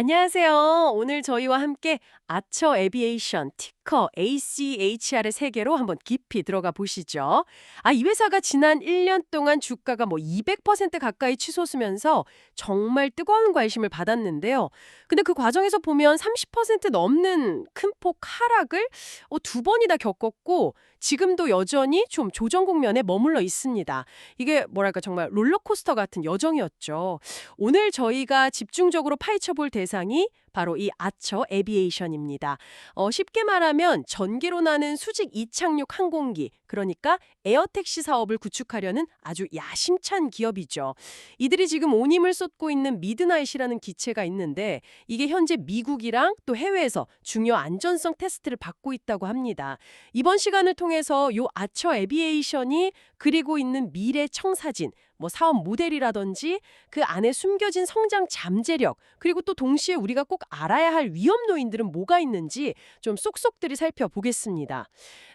안녕하세요. 오늘 저희와 함께 아처 에비에이션 티커 ACHR의 세계로 한번 깊이 들어가 보시죠. 아, 이 회사가 지난 1년 동안 주가가 뭐 200% 가까이 치솟으면서 정말 뜨거운 관심을 받았는데요. 근데 그 과정에서 보면 30% 넘는 큰 폭 하락을 어, 두 번이나 겪었고 지금도 여전히 좀 조정 국면에 머물러 있습니다. 이게 뭐랄까 정말 롤러코스터 같은 여정이었죠. 오늘 저희가 집중적으로 파헤쳐 볼 대상이 바로 이 아처 에비에이션입니다. 어, 쉽게 말하면 전기로 나는 수직 이착륙 항공기, 그러니까 에어택시 사업을 구축하려는 아주 야심찬 기업이죠. 이들이 지금 온 힘을 쏟고 있는 미드나잇이라는 기체가 있는데 이게 현재 미국이랑 또 해외에서 중요 안전성 테스트를 받고 있다고 합니다. 이번 시간을 통해서 요 아처 에비에이션이 그리고 있는 미래 청사진, 뭐 사업 모델이라든지 그 안에 숨겨진 성장 잠재력 그리고 또 동시에 우리가 꼭 알아야 할 위험 요인들은 뭐가 있는지 좀 쏙쏙들이 살펴보겠습니다.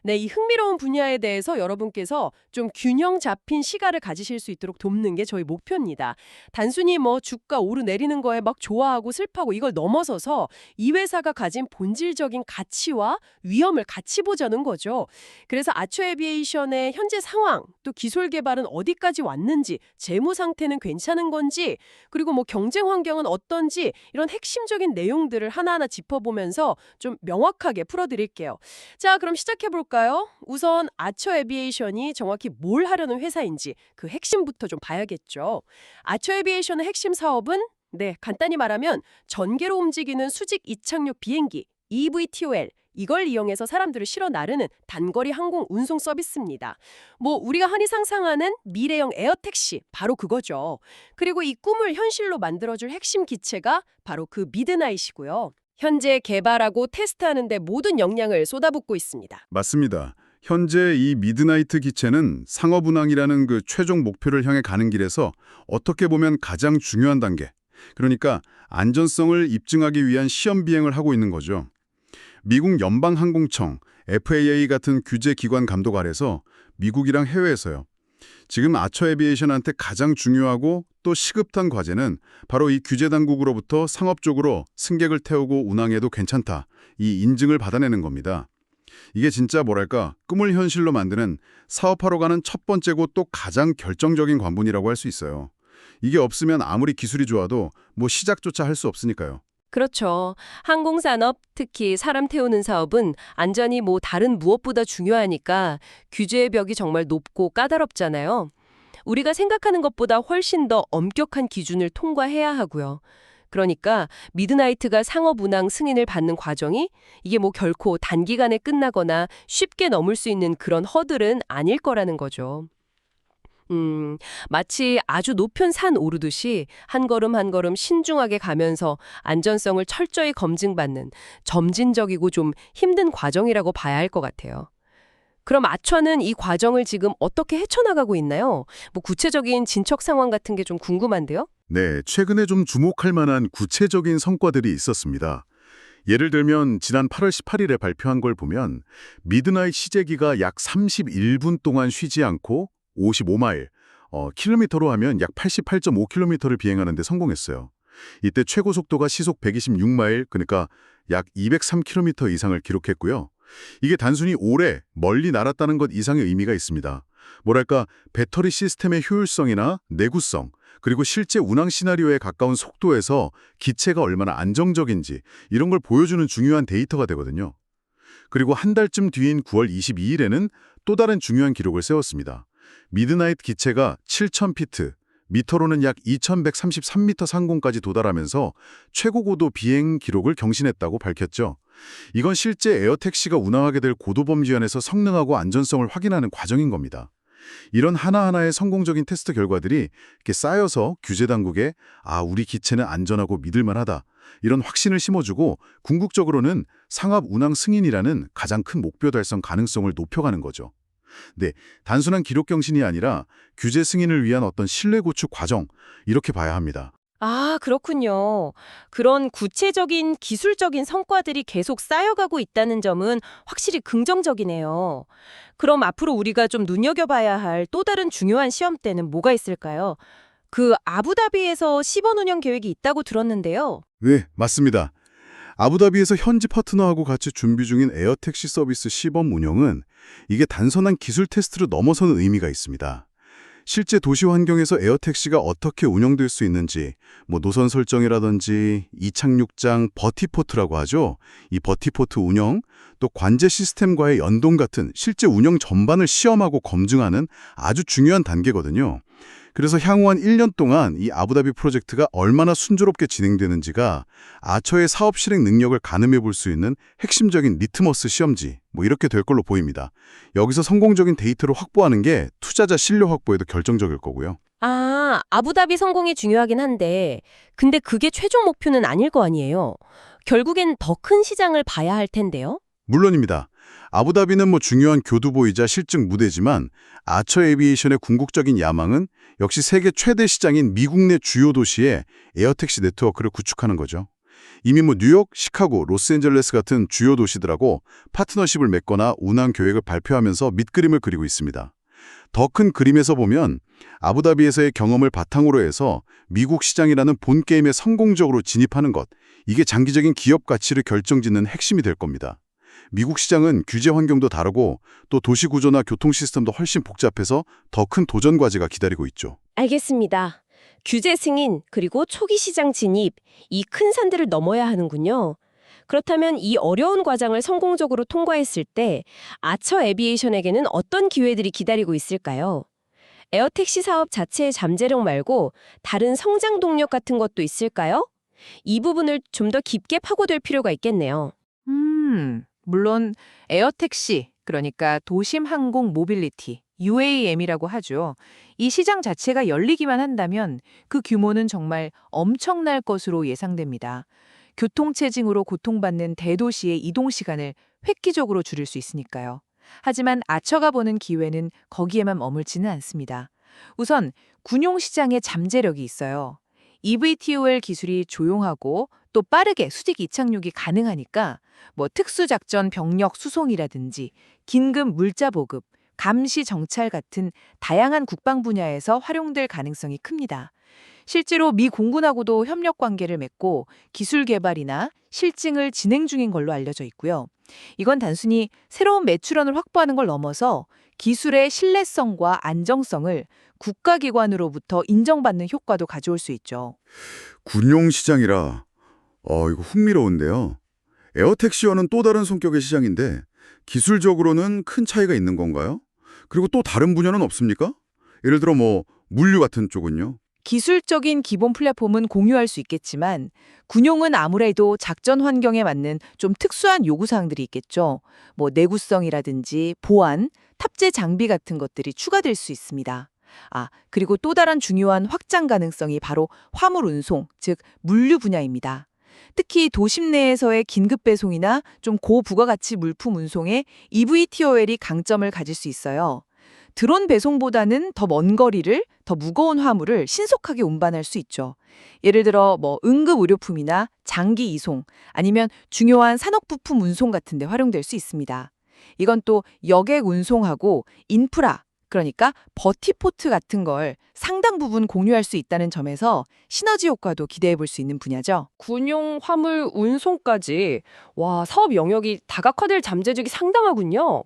네, 이 흥미로운 분야에 대해서 여러분께서 좀 균형 잡힌 시각을 가지실 수 있도록 돕는 게 저희 목표입니다. 단순히 뭐 주가 오르내리는 거에 막 좋아하고 슬퍼하고 이걸 넘어서서 이 회사가 가진 본질적인 가치와 위험을 같이 보자는 거죠. 그래서 아초 에비에이션의 현재 상황, 또 기술 개발은 어디까지 왔는지, 재무 상태는 괜찮은 건지, 그리고 뭐 경쟁 환경은 어떤지 이런 핵심적인 내용들을 하나하나 짚어보면서 좀 명확하게 풀어드릴게요. 자, 그럼 시작해 볼까요? 우선 아처 에비에이션이 정확히 뭘 하려는 회사인지 그 핵심부터 좀 봐야겠죠. 아처 에비에이션의 핵심 사업은 네, 간단히 말하면 전개로 움직이는 수직 이착륙 비행기 EVTOL 이걸 이용해서 사람들을 실어 나르는 단거리 항공 운송 서비스입니다. 뭐 우리가 흔히 상상하는 미래형 에어택시 바로 그거죠. 그리고 이 꿈을 현실로 만들어줄 핵심 기체가 바로 그 미드나잇이고요. 현재 개발하고 테스트하는 데 모든 역량을 쏟아붓고 있습니다. 맞습니다. 현재 이 미드나이트 기체는 상업운항이라는 그 최종 목표를 향해 가는 길에서 어떻게 보면 가장 중요한 단계, 그러니까 안전성을 입증하기 위한 시험 비행을 하고 있는 거죠. 미국 연방항공청, FAA 같은 규제 기관 감독 아래서 미국이랑 해외에서요. 지금 아처 에비에이션한테 가장 중요하고 또 시급한 과제는 바로 이 규제 당국으로부터 상업적으로 승객을 태우고 운항해도 괜찮다. 이 인증을 받아내는 겁니다. 이게 진짜 뭐랄까 꿈을 현실로 만드는 사업하러 가는 첫 번째고 또 가장 결정적인 관문이라고 할 수 있어요. 이게 없으면 아무리 기술이 좋아도 뭐 시작조차 할 수 없으니까요. 그렇죠. 항공산업, 특히 사람 태우는 사업은 안전이 뭐 다른 무엇보다 중요하니까 규제의 벽이 정말 높고 까다롭잖아요. 우리가 생각하는 것보다 훨씬 더 엄격한 기준을 통과해야 하고요. 그러니까 미드나이트가 상업 운항 승인을 받는 과정이 이게 뭐 결코 단기간에 끝나거나 쉽게 넘을 수 있는 그런 허들은 아닐 거라는 거죠. 음, 마치 아주 높은 산 오르듯이 한 걸음 한 걸음 신중하게 가면서 안전성을 철저히 검증받는 점진적이고 좀 힘든 과정이라고 봐야 할 것 같아요. 그럼 아처는 이 과정을 지금 어떻게 헤쳐나가고 있나요? 뭐 구체적인 진척 상황 같은 게 좀 궁금한데요? 네, 최근에 좀 주목할 만한 구체적인 성과들이 있었습니다. 예를 들면 지난 8월 18일에 발표한 걸 보면 미드나잇 시제기가 약 31분 동안 쉬지 않고 55마일, 어, 킬로미터로 하면 약 88.5km를 비행하는 데 성공했어요. 이때 최고 속도가 시속 126마일, 그러니까 약 203km 이상을 기록했고요. 이게 단순히 오래, 멀리 날았다는 것 이상의 의미가 있습니다. 뭐랄까, 배터리 시스템의 효율성이나 내구성, 그리고 실제 운항 시나리오에 가까운 속도에서 기체가 얼마나 안정적인지 이런 걸 보여주는 중요한 데이터가 되거든요. 그리고 한 달쯤 뒤인 9월 22일에는 또 다른 중요한 기록을 세웠습니다. 미드나잇 기체가 7,000피트, 미터로는 약 2,133m 상공까지 도달하면서 최고 고도 비행 기록을 경신했다고 밝혔죠. 이건 실제 에어택시가 운항하게 될 고도범 지연에서 성능하고 안전성을 확인하는 과정인 겁니다. 이런 하나하나의 성공적인 테스트 결과들이 쌓여서 규제 당국에 아 우리 기체는 안전하고 믿을만하다 이런 확신을 심어주고 궁극적으로는 상업 운항 승인이라는 가장 큰 목표 달성 가능성을 높여가는 거죠. 네, 단순한 기록 경신이 아니라 규제 승인을 위한 어떤 신뢰 구축 과정 이렇게 봐야 합니다. 아, 그렇군요. 그런 구체적인 기술적인 성과들이 계속 쌓여가고 있다는 점은 확실히 긍정적이네요. 그럼 앞으로 우리가 좀 눈여겨봐야 할 또 다른 중요한 시험대는 뭐가 있을까요? 그 아부다비에서 시범 운영 계획이 있다고 들었는데요. 네, 맞습니다. 아부다비에서 현지 파트너하고 같이 준비 중인 에어택시 서비스 시범 운영은 이게 단순한 기술 테스트를 넘어서는 의미가 있습니다. 실제 도시 환경에서 에어택시가 어떻게 운영될 수 있는지, 뭐 노선 설정이라든지 이착륙장 버티포트라고 하죠. 이 버티포트 운영, 또 관제 시스템과의 연동 같은 실제 운영 전반을 시험하고 검증하는 아주 중요한 단계거든요. 그래서 향후 한 1년 동안 이 아부다비 프로젝트가 얼마나 순조롭게 진행되는지가 아처의 사업 실행 능력을 가늠해 볼 수 있는 핵심적인 리트머스 시험지 뭐 이렇게 될 걸로 보입니다. 여기서 성공적인 데이터를 확보하는 게 투자자 신뢰 확보에도 결정적일 거고요. 아, 아부다비 성공이 중요하긴 한데, 근데 그게 최종 목표는 아닐 거 아니에요. 결국엔 더 큰 시장을 봐야 할 텐데요. 물론입니다. 아부다비는 뭐 중요한 교두보이자 실증 무대지만 아처 에비에이션의 궁극적인 야망은 역시 세계 최대 시장인 미국 내 주요 도시에 에어택시 네트워크를 구축하는 거죠. 이미 뭐 뉴욕, 시카고, 로스앤젤레스 같은 주요 도시들하고 파트너십을 맺거나 운항 계획을 발표하면서 밑그림을 그리고 있습니다. 더 큰 그림에서 보면 아부다비에서의 경험을 바탕으로 해서 미국 시장이라는 본 게임에 성공적으로 진입하는 것, 이게 장기적인 기업 가치를 결정짓는 핵심이 될 겁니다. 미국 시장은 규제 환경도 다르고 또 도시 구조나 교통 시스템도 훨씬 복잡해서 더 큰 도전 과제가 기다리고 있죠. 알겠습니다. 규제 승인, 그리고 초기 시장 진입, 이 큰 산들을 넘어야 하는군요. 그렇다면 이 어려운 과정을 성공적으로 통과했을 때 아처 에비에이션에게는 어떤 기회들이 기다리고 있을까요? 에어택시 사업 자체의 잠재력 말고 다른 성장 동력 같은 것도 있을까요? 이 부분을 좀 더 깊게 파고들 필요가 있겠네요. 음, 물론 에어택시, 그러니까 도심 항공 모빌리티, UAM이라고 하죠. 이 시장 자체가 열리기만 한다면 그 규모는 정말 엄청날 것으로 예상됩니다. 교통체증으로 고통받는 대도시의 이동 시간을 획기적으로 줄일 수 있으니까요. 하지만 아처가 보는 기회는 거기에만 머물지는 않습니다. 우선 군용 시장의 잠재력이 있어요. EVTOL 기술이 조용하고 또 빠르게 수직 이착륙이 가능하니까 뭐 특수작전 병력 수송이라든지 긴급 물자 보급, 감시 정찰 같은 다양한 국방 분야에서 활용될 가능성이 큽니다. 실제로 미 공군하고도 협력 관계를 맺고 기술 개발이나 실증을 진행 중인 걸로 알려져 있고요. 이건 단순히 새로운 매출원을 확보하는 걸 넘어서 기술의 신뢰성과 안정성을 국가기관으로부터 인정받는 효과도 가져올 수 있죠. 군용 시장이라 어 이거 흥미로운데요. 에어택시와는 또 다른 성격의 시장인데 기술적으로는 큰 차이가 있는 건가요? 그리고 또 다른 분야는 없습니까? 예를 들어 뭐 물류 같은 쪽은요. 기술적인 기본 플랫폼은 공유할 수 있겠지만 군용은 아무래도 작전 환경에 맞는 좀 특수한 요구사항들이 있겠죠. 뭐 내구성이라든지 보안, 탑재 장비 같은 것들이 추가될 수 있습니다. 아, 그리고 또 다른 중요한 확장 가능성이 바로 화물 운송, 즉 물류 분야입니다. 특히 도심 내에서의 긴급 배송이나 좀 고부가가치 물품 운송에 EVTOL이 강점을 가질 수 있어요. 드론 배송보다는 더 먼 거리를 더 무거운 화물을 신속하게 운반할 수 있죠. 예를 들어 뭐 응급 의료품이나 장기 이송 아니면 중요한 산업 부품 운송 같은 데 활용될 수 있습니다. 이건 또 여객 운송하고 인프라 그러니까 버티포트 같은 걸 상당 부분 공유할 수 있다는 점에서 시너지 효과도 기대해 볼 수 있는 분야죠. 군용 화물 운송까지 와 사업 영역이 다각화될 잠재력이 상당하군요.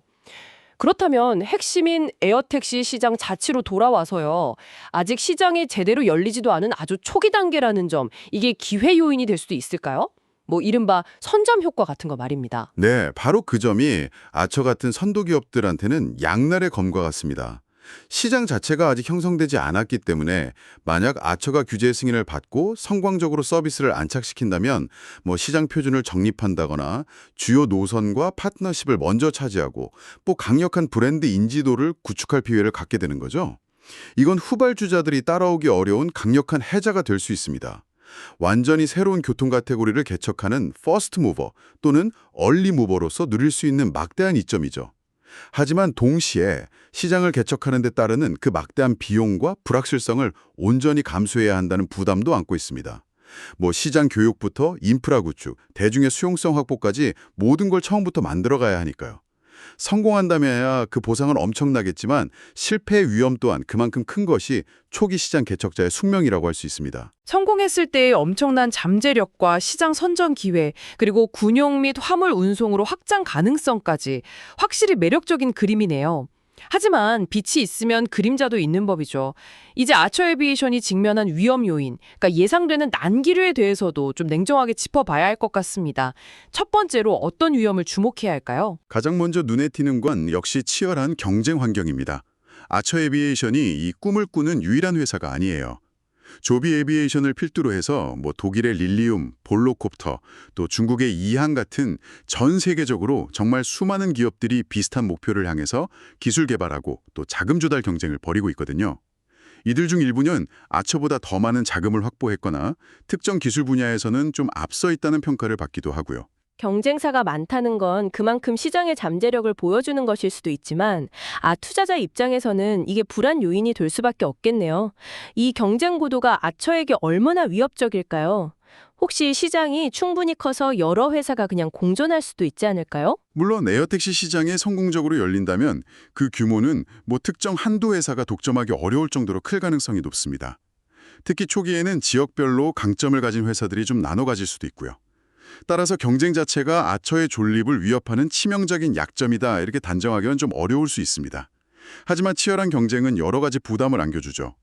그렇다면 핵심인 에어택시 시장 자치로 돌아와서요. 아직 시장이 제대로 열리지도 않은 아주 초기 단계라는 점, 이게 기회 요인이 될 수도 있을까요? 뭐 이른바 선점 효과 같은 거 말입니다. 네, 바로 그 점이 아처 같은 선도 기업들한테는 양날의 검과 같습니다. 시장 자체가 아직 형성되지 않았기 때문에 만약 아처가 규제 승인을 받고 성광적으로 서비스를 안착시킨다면 뭐 시장 표준을 정립한다거나 주요 노선과 파트너십을 먼저 차지하고 또 강력한 브랜드 인지도를 구축할 기회를 갖게 되는 거죠. 이건 후발주자들이 따라오기 어려운 강력한 해자가 될 수 있습니다. 완전히 새로운 교통 카테고리를 개척하는 퍼스트 무버 또는 얼리 무버로서 누릴 수 있는 막대한 이점이죠. 하지만 동시에 시장을 개척하는 데 따르는 그 막대한 비용과 불확실성을 온전히 감수해야 한다는 부담도 안고 있습니다. 뭐 시장 교육부터 인프라 구축, 대중의 수용성 확보까지 모든 걸 처음부터 만들어가야 하니까요. 성공한다면야 그 보상은 엄청나겠지만 실패의 위험 또한 그만큼 큰 것이 초기 시장 개척자의 숙명이라고 할 수 있습니다. 성공했을 때의 엄청난 잠재력과 시장 선전 기회, 그리고 군용 및 화물 운송으로 확장 가능성까지 확실히 매력적인 그림이네요. 하지만 빛이 있으면 그림자도 있는 법이죠. 이제 아처 에비에이션이 직면한 위험 요인, 그러니까 예상되는 난기류에 대해서도 좀 냉정하게 짚어봐야 할 것 같습니다. 첫 번째로 어떤 위험을 주목해야 할까요? 가장 먼저 눈에 띄는 건 역시 치열한 경쟁 환경입니다. 아처 에비에이션이 이 꿈을 꾸는 유일한 회사가 아니에요. 조비 에비에이션을 필두로 해서 뭐 독일의 릴리움, 볼로콥터, 또 중국의 이항 같은 전 세계적으로 정말 수많은 기업들이 비슷한 목표를 향해서 기술 개발하고 또 자금 조달 경쟁을 벌이고 있거든요. 이들 중 일부는 아처보다 더 많은 자금을 확보했거나 특정 기술 분야에서는 좀 앞서 있다는 평가를 받기도 하고요. 경쟁사가 많다는 건 그만큼 시장의 잠재력을 보여주는 것일 수도 있지만 아 투자자 입장에서는 이게 불안 요인이 될 수밖에 없겠네요. 이 경쟁 구도가 아처에게 얼마나 위협적일까요? 혹시 시장이 충분히 커서 여러 회사가 그냥 공존할 수도 있지 않을까요? 물론 에어택시 시장에 성공적으로 열린다면 그 규모는 뭐 특정 한두 회사가 독점하기 어려울 정도로 클 가능성이 높습니다. 특히 초기에는 지역별로 강점을 가진 회사들이 좀 나눠 가질 수도 있고요. 따라서 경쟁 자체가 아처의 존립을 위협하는 치명적인 약점이다 이렇게 단정하기는 좀 어려울 수 있습니다. 하지만 치열한 경쟁은 여러 가지 부담을 안겨주죠.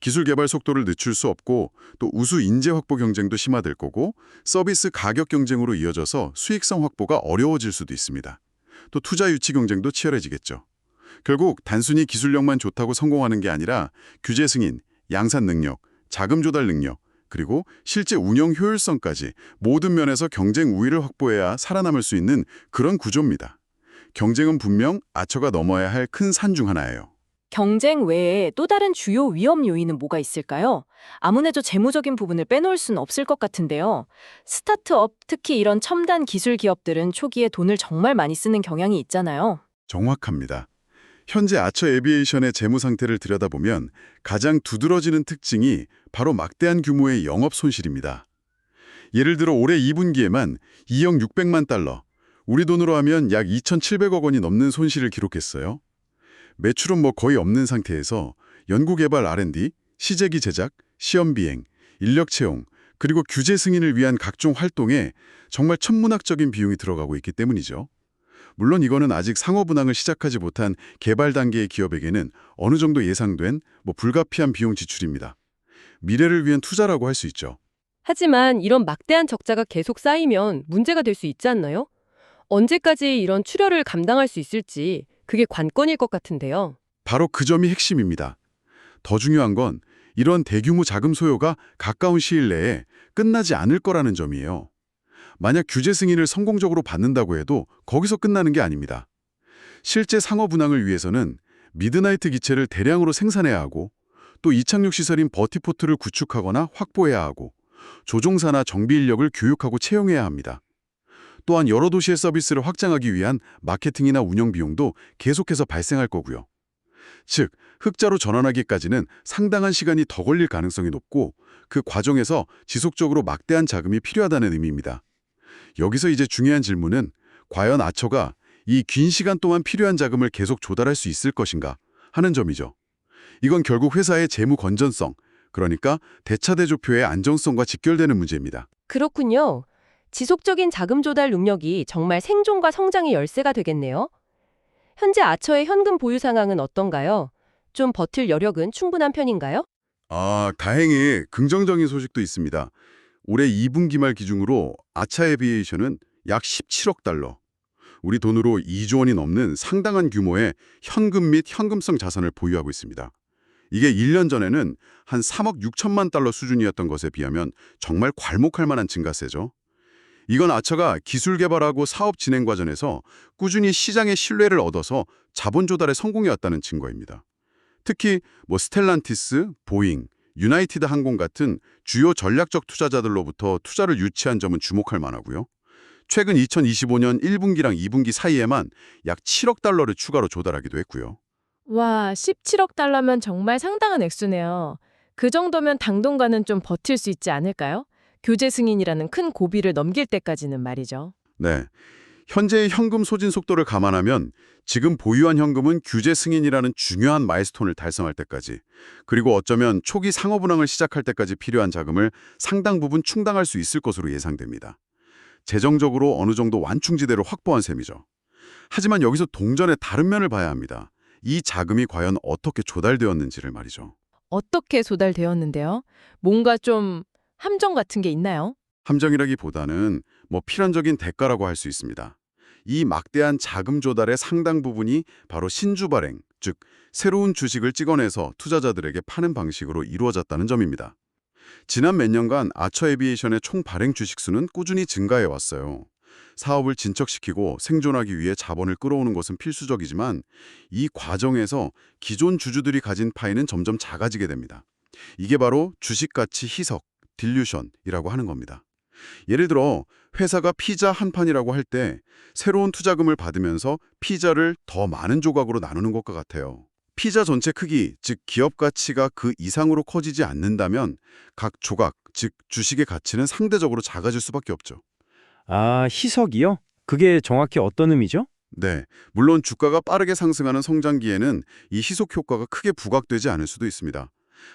기술 개발 속도를 늦출 수 없고 또 우수 인재 확보 경쟁도 심화될 거고 서비스 가격 경쟁으로 이어져서 수익성 확보가 어려워질 수도 있습니다. 또 투자 유치 경쟁도 치열해지겠죠. 결국 단순히 기술력만 좋다고 성공하는 게 아니라 규제 승인, 양산 능력, 자금 조달 능력, 그리고 실제 운영 효율성까지 모든 면에서 경쟁 우위를 확보해야 살아남을 수 있는 그런 구조입니다. 경쟁은 분명 아처가 넘어야 할 큰 산 중 하나예요. 경쟁 외에 또 다른 주요 위험 요인은 뭐가 있을까요? 아무래도 재무적인 부분을 빼놓을 수는 없을 것 같은데요. 스타트업, 특히 이런 첨단 기술 기업들은 초기에 돈을 정말 많이 쓰는 경향이 있잖아요. 정확합니다. 현재 아처 에비에이션의 재무 상태를 들여다보면 가장 두드러지는 특징이 바로 막대한 규모의 영업 손실입니다. 예를 들어 올해 2분기에만 2억 600만 달러, 우리 돈으로 하면 약 2,700억 원이 넘는 손실을 기록했어요. 매출은 뭐 거의 없는 상태에서 연구개발 R&D, 시제기 제작, 시험 비행, 인력 채용, 그리고 규제 승인을 위한 각종 활동에 정말 천문학적인 비용이 들어가고 있기 때문이죠. 물론 이거는 아직 상호 분항을 시작하지 못한 개발 단계의 기업에게는 어느 정도 예상된 뭐 불가피한 비용 지출입니다. 미래를 위한 투자라고 할 수 있죠. 하지만 이런 막대한 적자가 계속 쌓이면 문제가 될 수 있지 않나요? 언제까지 이런 출혈을 감당할 수 있을지 그게 관건일 것 같은데요. 바로 그 점이 핵심입니다. 더 중요한 건 이런 대규모 자금 소요가 가까운 시일 내에 끝나지 않을 거라는 점이에요. 만약 규제 승인을 성공적으로 받는다고 해도 거기서 끝나는 게 아닙니다. 실제 상업 분항을 위해서는 미드나이트 기체를 대량으로 생산해야 하고 또 이착륙 시설인 버티포트를 구축하거나 확보해야 하고 조종사나 정비 인력을 교육하고 채용해야 합니다. 또한 여러 도시의 서비스를 확장하기 위한 마케팅이나 운영 비용도 계속해서 발생할 거고요. 즉, 흑자로 전환하기까지는 상당한 시간이 더 걸릴 가능성이 높고 그 과정에서 지속적으로 막대한 자금이 필요하다는 의미입니다. 여기서 이제 중요한 질문은 과연 아처가 이 긴 시간 동안 필요한 자금을 계속 조달할 수 있을 것인가 하는 점이죠. 이건 결국 회사의 재무 건전성, 그러니까 대차대조표의 안정성과 직결되는 문제입니다. 그렇군요. 지속적인 자금 조달 능력이 정말 생존과 성장의 열쇠가 되겠네요. 현재 아처의 현금 보유 상황은 어떤가요? 좀 버틸 여력은 충분한 편인가요? 아, 다행히 긍정적인 소식도 있습니다. 올해 2분기 말 기준으로 아차 에비에이션은 약 17억 달러, 우리 돈으로 2조 원이 넘는 상당한 규모의 현금 및 현금성 자산을 보유하고 있습니다. 이게 1년 전에는 한 3억 6천만 달러 수준이었던 것에 비하면 정말 괄목할 만한 증가세죠. 이건 아처가 기술 개발하고 사업 진행 과정에서 꾸준히 시장의 신뢰를 얻어서 자본 조달에 성공해왔다는 증거입니다. 특히 뭐 스텔란티스, 보잉, 유나이티드 항공 같은 주요 전략적 투자자들로부터 투자를 유치한 점은 주목할 만하고요. 최근 2025년 1분기랑 2분기 사이에만 약 7억 달러를 추가로 조달하기도 했고요. 와, 17억 달러면 정말 상당한 액수네요. 그 정도면 당분간은 좀 버틸 수 있지 않을까요? 교제 승인이라는 큰 고비를 넘길 때까지는 말이죠. 네. 현재의 현금 소진 속도를 감안하면 지금 보유한 현금은 규제 승인이라는 중요한 마일스톤을 달성할 때까지 그리고 어쩌면 초기 상업 운항을 시작할 때까지 필요한 자금을 상당 부분 충당할 수 있을 것으로 예상됩니다. 재정적으로 어느 정도 완충지대로 확보한 셈이죠. 하지만 여기서 동전의 다른 면을 봐야 합니다. 이 자금이 과연 어떻게 조달되었는지를 말이죠. 어떻게 조달되었는데요? 뭔가 좀 함정 같은 게 있나요? 함정이라기보다는 뭐 필연적인 대가라고 할 수 있습니다. 이 막대한 자금 조달의 상당 부분이 바로 신주 발행, 즉 새로운 주식을 찍어내서 투자자들에게 파는 방식으로 이루어졌다는 점입니다. 지난 몇 년간 아처 에비에이션의 총 발행 주식 수는 꾸준히 증가해 왔어요. 사업을 진척시키고 생존하기 위해 자본을 끌어오는 것은 필수적이지만 이 과정에서 기존 주주들이 가진 파이는 점점 작아지게 됩니다. 이게 바로 주식 가치 희석, 딜류션이라고 하는 겁니다. 예를 들어 회사가 피자 한 판이라고 할 때 새로운 투자금을 받으면서 피자를 더 많은 조각으로 나누는 것과 같아요. 피자 전체 크기, 즉 기업 가치가 그 이상으로 커지지 않는다면 각 조각, 즉 주식의 가치는 상대적으로 작아질 수밖에 없죠. 아, 희석이요? 그게 정확히 어떤 의미죠? 네, 물론 주가가 빠르게 상승하는 성장기에는 이 희석 효과가 크게 부각되지 않을 수도 있습니다.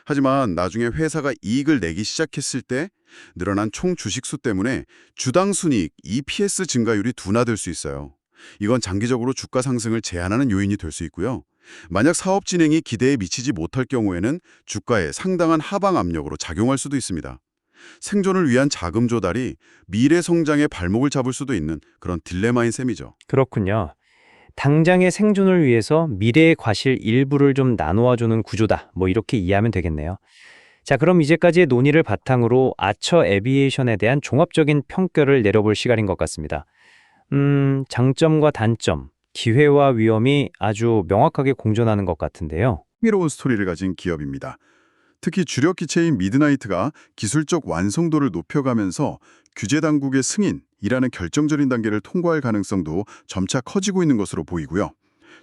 하지만 나중에 회사가 이익을 내기 시작했을 때 늘어난 총 주식수 때문에 주당 순이익 EPS 증가율이 둔화될 수 있어요. 이건 장기적으로 주가 상승을 제한하는 요인이 될 수 있고요. 만약 사업 진행이 기대에 미치지 못할 경우에는 주가에 상당한 하방 압력으로 작용할 수도 있습니다. 생존을 위한 자금 조달이 미래 성장의 발목을 잡을 수도 있는 그런 딜레마인 셈이죠. 그렇군요. 당장의 생존을 위해서 미래의 과실 일부를 좀 나누어주는 구조다. 뭐 이렇게 이해하면 되겠네요. 자, 그럼 이제까지의 논의를 바탕으로 아처 에비에이션에 대한 종합적인 평가를 내려볼 시간인 것 같습니다. 음, 장점과 단점, 기회와 위험이 아주 명확하게 공존하는 것 같은데요. 흥미로운 스토리를 가진 기업입니다. 특히 주력 기체인 미드나이트가 기술적 완성도를 높여가면서 규제 당국의 승인 이라는 결정적인 단계를 통과할 가능성도 점차 커지고 있는 것으로 보이고요.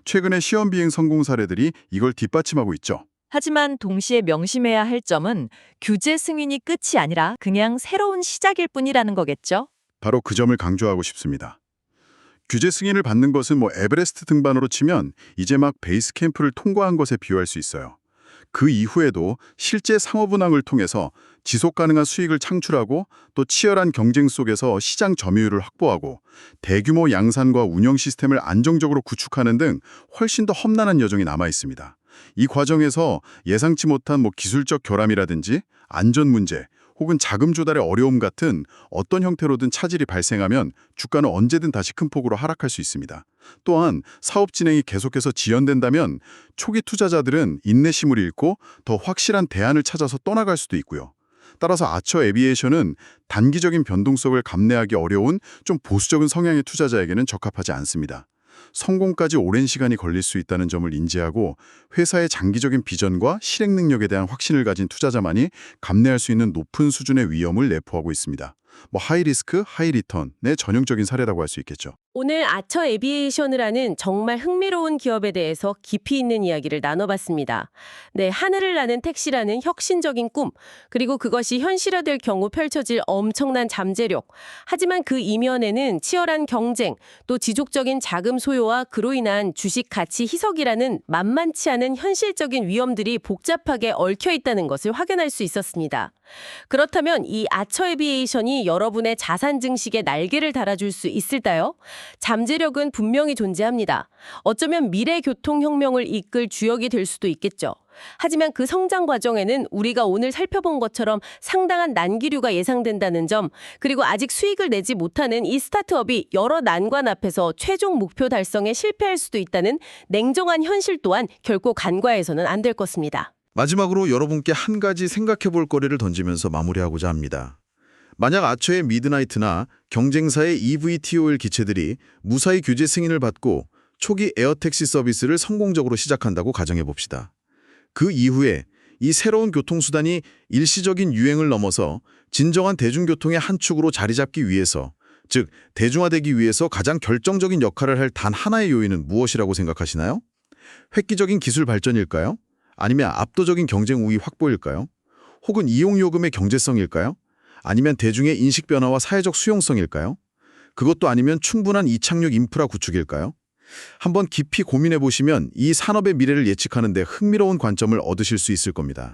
최근의 시험 비행 성공 사례들이 이걸 뒷받침하고 있죠. 하지만 동시에 명심해야 할 점은 규제 승인이 끝이 아니라 그냥 새로운 시작일 뿐이라는 거겠죠? 바로 그 점을 강조하고 싶습니다. 규제 승인을 받는 것은 뭐 에베레스트 등반으로 치면 이제 막 베이스 캠프를 통과한 것에 비유할 수 있어요. 그 이후에도 실제 상업 운항을 통해서 지속 가능한 수익을 창출하고 또 치열한 경쟁 속에서 시장 점유율을 확보하고 대규모 양산과 운영 시스템을 안정적으로 구축하는 등 훨씬 더 험난한 여정이 남아 있습니다. 이 과정에서 예상치 못한 뭐 기술적 결함이라든지 안전 문제 혹은 자금 조달의 어려움 같은 어떤 형태로든 차질이 발생하면 주가는 언제든 다시 큰 폭으로 하락할 수 있습니다. 또한 사업 진행이 계속해서 지연된다면 초기 투자자들은 인내심을 잃고 더 확실한 대안을 찾아서 떠나갈 수도 있고요. 따라서 아처 에비에이션은 단기적인 변동성을 감내하기 어려운 좀 보수적인 성향의 투자자에게는 적합하지 않습니다. 성공까지 오랜 시간이 걸릴 수 있다는 점을 인지하고 회사의 장기적인 비전과 실행 능력에 대한 확신을 가진 투자자만이 감내할 수 있는 높은 수준의 위험을 내포하고 있습니다. 뭐 하이 리스크, 하이 리턴의 전형적인 사례라고 할 수 있겠죠. 오늘 아처 에비에이션을 하는 정말 흥미로운 기업에 대해서 깊이 있는 이야기를 나눠봤습니다. 네, 하늘을 나는 택시라는 혁신적인 꿈, 그리고 그것이 현실화될 경우 펼쳐질 엄청난 잠재력. 하지만 그 이면에는 치열한 경쟁, 또 지속적인 자금 소요와 그로 인한 주식 가치 희석이라는 만만치 않은 현실적인 위험들이 복잡하게 얽혀 있다는 것을 확인할 수 있었습니다. 그렇다면 이 아처 에비에이션이 여러분의 자산 증식에 날개를 달아줄 수 있을까요? 잠재력은 분명히 존재합니다. 어쩌면 미래 교통혁명을 이끌 주역이 될 수도 있겠죠. 하지만 그 성장 과정에는 우리가 오늘 살펴본 것처럼 상당한 난기류가 예상된다는 점, 그리고 아직 수익을 내지 못하는 이 스타트업이 여러 난관 앞에서 최종 목표 달성에 실패할 수도 있다는 냉정한 현실 또한 결코 간과해서는 안 될 것입니다. 마지막으로 여러분께 한 가지 생각해 볼 거리를 던지면서 마무리하고자 합니다. 만약 아처의 미드나이트나 경쟁사의 EVTOL 기체들이 무사히 규제 승인을 받고 초기 에어택시 서비스를 성공적으로 시작한다고 가정해 봅시다. 그 이후에 이 새로운 교통수단이 일시적인 유행을 넘어서 진정한 대중교통의 한 축으로 자리 잡기 위해서, 즉 대중화되기 위해서 가장 결정적인 역할을 할 단 하나의 요인은 무엇이라고 생각하시나요? 획기적인 기술 발전일까요? 아니면 압도적인 경쟁 우위 확보일까요? 혹은 이용 요금의 경제성일까요? 아니면 대중의 인식 변화와 사회적 수용성일까요? 그것도 아니면 충분한 이착륙 인프라 구축일까요? 한번 깊이 고민해 보시면 이 산업의 미래를 예측하는 데 흥미로운 관점을 얻으실 수 있을 겁니다.